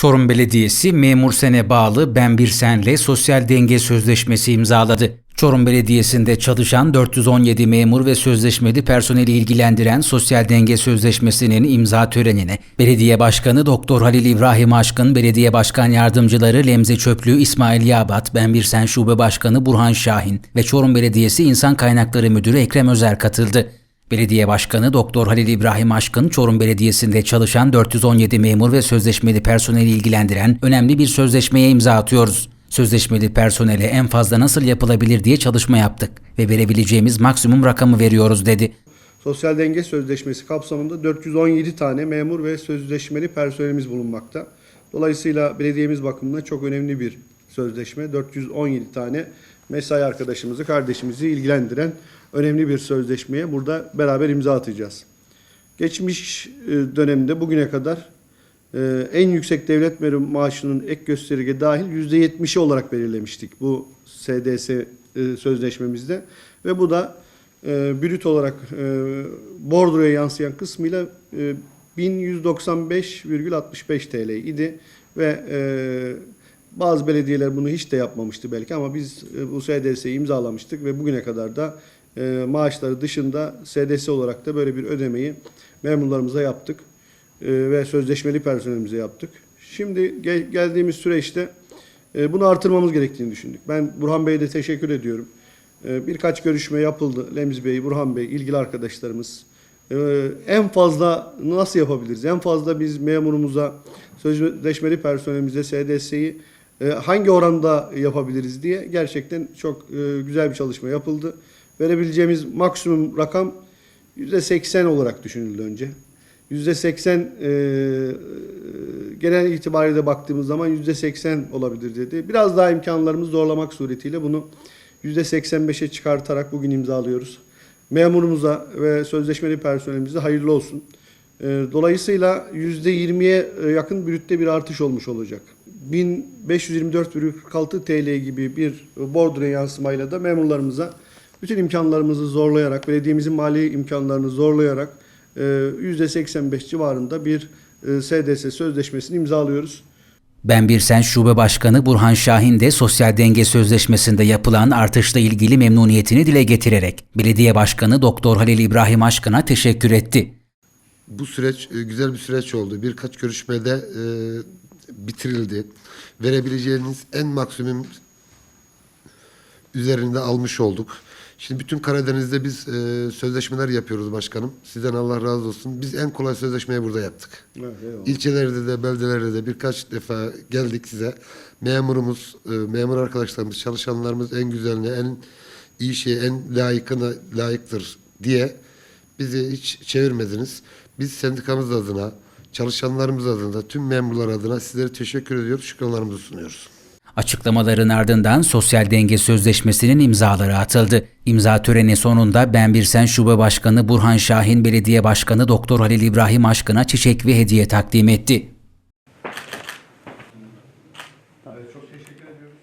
Çorum Belediyesi memur sene bağlı Ben Bir Sen'le sosyal denge sözleşmesi imzaladı. Çorum Belediyesi'nde çalışan 417 memur ve sözleşmeli personeli ilgilendiren Sosyal Denge Sözleşmesi'nin imza törenine Belediye Başkanı Doktor Halil İbrahim Aşkın, Belediye Başkan Yardımcıları Lemze Çöplü, İsmail Yabat, Ben Bir Sen Şube Başkanı Burhan Şahin ve Çorum Belediyesi İnsan Kaynakları Müdürü Ekrem Özer katıldı. Belediye Başkanı Doktor Halil İbrahim Aşkın, Çorum Belediyesi'nde çalışan 417 memur ve sözleşmeli personeli ilgilendiren önemli bir sözleşmeye imza atıyoruz. Sözleşmeli personele en fazla nasıl yapılabilir diye çalışma yaptık ve verebileceğimiz maksimum rakamı veriyoruz dedi. Sosyal Denge Sözleşmesi kapsamında 417 tane memur ve sözleşmeli personelimiz bulunmakta. Dolayısıyla belediyemiz bakımından çok önemli bir sözleşme. 417 tane mesai arkadaşımızı, kardeşimizi ilgilendiren önemli bir sözleşmeye burada beraber imza atacağız. Geçmiş e, dönemde bugüne kadar e, en yüksek devlet maaşının ek gösterge dahil %70'i olarak belirlemiştik bu SDS e, sözleşmemizde. Ve bu da brüt olarak bordroya yansıyan kısmıyla e, 1195,65 TL idi ve bazı belediyeler bunu hiç de yapmamıştı belki ama biz e, bu SDS'yi imzalamıştık ve bugüne kadar da e, maaşları dışında SDS olarak da böyle bir ödemeyi memurlarımıza yaptık e, ve sözleşmeli personelimize yaptık. Şimdi gel- geldiğimiz süreçte bunu artırmamız gerektiğini düşündük. Ben Burhan Bey'e de teşekkür ediyorum. Birkaç görüşme yapıldı. Lemzi Bey, Burhan Bey, ilgili arkadaşlarımız. En fazla nasıl yapabiliriz? En fazla biz memurumuza, sözleşmeli personelimize SDS'yi hangi oranda yapabiliriz diye gerçekten çok e, güzel bir çalışma yapıldı. Verebileceğimiz maksimum rakam %80 olarak düşünüldü önce. %80 e, genel itibariyle baktığımız zaman %80 olabilir dedi. Biraz daha imkanlarımızı zorlamak suretiyle bunu %85'e çıkartarak bugün imzalıyoruz. Memurumuza ve sözleşmeli personelimize hayırlı olsun. E, Dolayısıyla %20'ye yakın brütte bir artış olmuş olacak. 1524,46 TL gibi bir bordro yansımayla da memurlarımıza bütün imkanlarımızı zorlayarak, belediyemizin mali imkanlarını zorlayarak e, %85 civarında bir e, SDS sözleşmesini imzalıyoruz. Ben Bir Sen Şube Başkanı Burhan Şahin de sosyal denge sözleşmesinde yapılan artışla ilgili memnuniyetini dile getirerek Belediye Başkanı Doktor Halil İbrahim Aşkın'a teşekkür etti. Bu süreç e, güzel bir süreç oldu. Birkaç görüşmede e, bitirildi. Verebileceğiniz en maksimum üzerinde almış olduk. Şimdi bütün Karadeniz'de biz e, sözleşmeler yapıyoruz başkanım. Sizden Allah razı olsun. Biz en kolay sözleşmeyi burada yaptık. Evet, eyvallah. İlçelerde de beldelerde de birkaç defa geldik size. Memurumuz, e, memur arkadaşlarımız, çalışanlarımız en güzeline, en iyi şeye, en layıkına layıktır diye bizi hiç çevirmediniz. Biz sendikamız adına, çalışanlarımız adına, tüm memurlar adına sizlere teşekkür ediyoruz, şükranlarımızı sunuyoruz. Açıklamaların ardından sosyal denge sözleşmesinin imzaları atıldı. İmza töreni sonunda Benbirsen Şube Başkanı Burhan Şahin Belediye Başkanı Doktor Halil İbrahim Aşkın'a çiçek ve hediye takdim etti. Çok teşekkür ediyoruz.